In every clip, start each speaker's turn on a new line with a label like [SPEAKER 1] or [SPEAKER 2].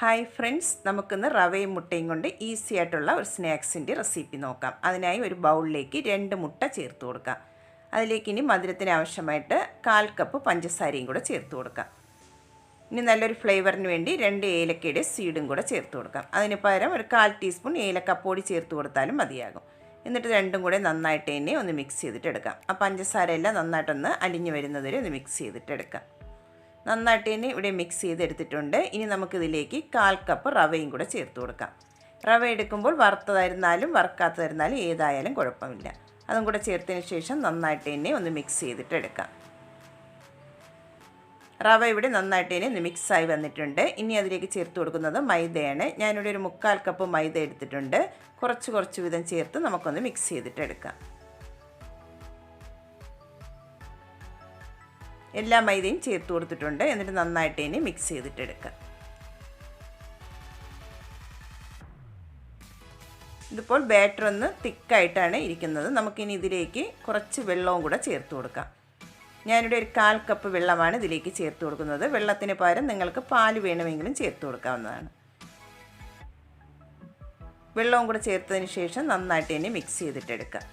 [SPEAKER 1] Hi friends നമുക്കിന്ന് റവയും മുട്ടയും കൊണ്ട് ഈസി ആയിട്ടുള്ള ഒരു സ്നാക്സിന്റെ റെസിപ്പി നോക്കാം. അതിനായി ഒരു ബൗളിലേക്ക് രണ്ട് മുട്ട ചേർത്ത് കൊടുക്കാം. അതിലേക്ക് ഇനി മധുരത്തിന് ആവശ്യമായിട്ട് കാൽ കപ്പ് പഞ്ചസാരയും കൂടെ ചേർത്ത് കൊടുക്കാം. ഇനി നല്ലൊരു ഫ്ലേവറിന് വേണ്ടി രണ്ട് ഏലക്കയുടെ സീഡും കൂടെ ചേർത്ത് കൊടുക്കാം. അതിന് പകരം ഒരു കാൽ ടീസ്പൂൺ ഏലക്കപ്പൊടി ചേർത്ത് കൊടുത്താലും മതിയാകും. എന്നിട്ട് രണ്ടും കൂടെ നന്നായിട്ട് തന്നെ ഒന്ന് മിക്സ് ചെയ്തിട്ടെടുക്കാം ആ പഞ്ചസാര എല്ലാം നന്നായിട്ടൊന്ന് അലിഞ്ഞു വരുന്നതുവരെ ഒന്ന് മിക്സ് ചെയ്തിട്ട് എടുക്കാം. നന്നായിട്ട് തന്നെ ഇവിടെ മിക്സ് ചെയ്തെടുത്തിട്ടുണ്ട്. ഇനി നമുക്കിതിലേക്ക് കാൽ കപ്പ് റവയും കൂടെ ചേർത്ത് കൊടുക്കാം. റവ എടുക്കുമ്പോൾ വറുത്തതായിരുന്നാലും വറുക്കാത്തതായിരുന്നാലും ഏതായാലും കുഴപ്പമില്ല. അതും കൂടെ ചേർത്തതിന് ശേഷം നന്നായിട്ട് തന്നെ ഒന്ന് മിക്സ് ചെയ്തിട്ട് എടുക്കാം റവ ഇവിടെ നന്നായിട്ട് തന്നെ ഒന്ന് മിക്സായി വന്നിട്ടുണ്ട്. ഇനി അതിലേക്ക് ചേർത്ത് കൊടുക്കുന്നത് മൈദയാണ്. ഞാനിവിടെ ഒരു മുക്കാൽ കപ്പ് മൈദ എടുത്തിട്ടുണ്ട്. കുറച്ച് കുറച്ച് വിധം ചേർത്ത് നമുക്കൊന്ന് മിക്സ് ചെയ്തിട്ട് എടുക്കാം എല്ലാ മൈദയും ചേർത്ത് കൊടുത്തിട്ടുണ്ട്. എന്നിട്ട് നന്നായിട്ട് ഇനി മിക്സ് ചെയ്തിട്ട് എടുക്കാം. ഇതിപ്പോൾ ബാറ്റർ ഒന്ന് തിക്കായിട്ടാണ് ഇരിക്കുന്നത്. നമുക്കിനി ഇതിലേക്ക് കുറച്ച് വെള്ളവും കൂടെ ചേർത്ത് കൊടുക്കാം. ഞാനിവിടെ ഒരു കാൽ കപ്പ് വെള്ളമാണ് ഇതിലേക്ക് ചേർത്ത് കൊടുക്കുന്നത്. വെള്ളത്തിന് പകരം നിങ്ങൾക്ക് പാൽ വേണമെങ്കിലും ചേർത്ത് കൊടുക്കാവുന്നതാണ്. വെള്ളവും കൂടെ ചേർത്തതിന് ശേഷം നന്നായിട്ട് ഇനി മിക്സ് ചെയ്തിട്ടെടുക്കാം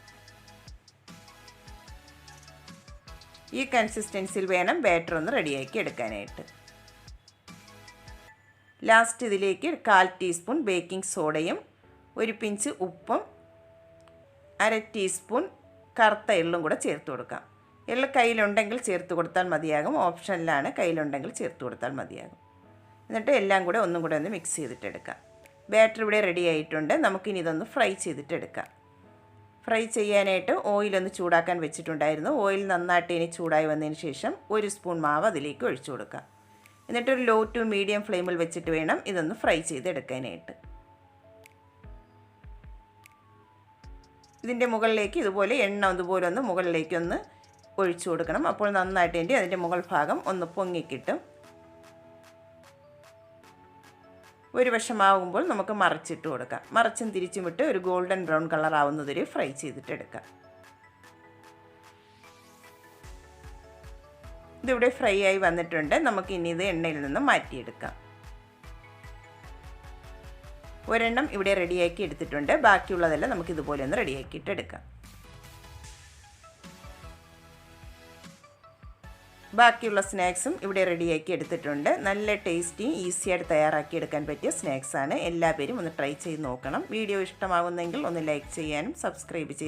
[SPEAKER 1] ഈ കൺസിസ്റ്റൻസിയിൽ വേണം ബാറ്റർ ഒന്ന് റെഡിയാക്കി എടുക്കാനായിട്ട്. ലാസ്റ്റ് ഇതിലേക്ക് കാൽ ടീസ്പൂൺ ബേക്കിംഗ് സോഡയും ഒരു പിഞ്ച് ഉപ്പും അര ടീസ്പൂൺ കറുത്ത എള്ളും കൂടെ ചേർത്ത് കൊടുക്കാം. എള്ള് കയ്യിലുണ്ടെങ്കിൽ ചേർത്ത് കൊടുത്താൽ മതിയാകും. ഓപ്ഷനിലാണ് കയ്യിലുണ്ടെങ്കിൽ ചേർത്ത് കൊടുത്താൽ മതിയാകും. എന്നിട്ട് എല്ലാം കൂടെ ഒന്നും കൂടെ ഒന്ന് മിക്സ് ചെയ്തിട്ടെടുക്കാം ബാറ്റർ ഇവിടെ റെഡി ആയിട്ടുണ്ട്. നമുക്കിനി ഇതൊന്ന് ഫ്രൈ ചെയ്തിട്ടെടുക്കാം ഫ്രൈ ചെയ്യാനായിട്ട് ഓയിലൊന്ന് ചൂടാക്കാൻ വെച്ചിട്ടുണ്ടായിരുന്നു. ഓയിൽ നന്നായിട്ട് ഇനി ചൂടായി വന്നതിന് ശേഷം ഒരു സ്പൂൺ മാവ് അതിലേക്ക് ഒഴിച്ചു കൊടുക്കാം എന്നിട്ടൊരു ലോ ടു മീഡിയം ഫ്ലെയിമിൽ വെച്ചിട്ട് വേണം ഇതൊന്ന് ഫ്രൈ ചെയ്തെടുക്കാനായിട്ട്. ഇതിന്റെ മുകളിലേക്ക് ഇതുപോലെ എണ്ണ അതുപോലെ ഒന്ന് മുകളിലേക്കൊന്ന് ഒഴിച്ചു കൊടുക്കണം. അപ്പോൾ നന്നായിട്ട് വേണ്ടി അതിന്റെ മുകൾ ഭാഗം ഒന്ന് പൊങ്ങിക്കിട്ടും. ഒരു വശമാകുമ്പോൾ നമുക്ക് മറിച്ചിട്ട് കൊടുക്കാം. മറിച്ചും തിരിച്ചും വിട്ട് ഒരു ഗോൾഡൻ ബ്രൗൺ കളർ ആവുന്നതുവരെ ഫ്രൈ ചെയ്തിട്ടെടുക്കാം ഇതിവിടെ ഫ്രൈ ആയി വന്നിട്ടുണ്ട്. നമുക്ക് ഇനി ഇത് എണ്ണയിൽ നിന്ന് മാറ്റിയെടുക്കാം. ഒരെണ്ണം ഇവിടെ റെഡിയാക്കി എടുത്തിട്ടുണ്ട്. ബാക്കിയുള്ളതെല്ലാം നമുക്ക് ഇതുപോലെ ഒന്ന് റെഡിയാക്കിയിട്ട് എടുക്കാം. ബാക്കിയുള്ള സ്നാക്സും ഇവിടെ റെഡിയാക്കി എടുത്തിട്ടുണ്ട്. നല്ല ടേസ്റ്റി ഈസിയായിട്ട് തയ്യാറാക്കി എടുക്കാൻ പറ്റിയ സ്നാക്സാണ്. എല്ലാവരും ഒന്ന് ട്രൈ ചെയ്ത് നോക്കണം. വീഡിയോ ഇഷ്ടമാകുന്നെങ്കിൽ ഒന്ന് ലൈക്ക് ചെയ്യാനും സബ്സ്ക്രൈബ് ചെയ്ത്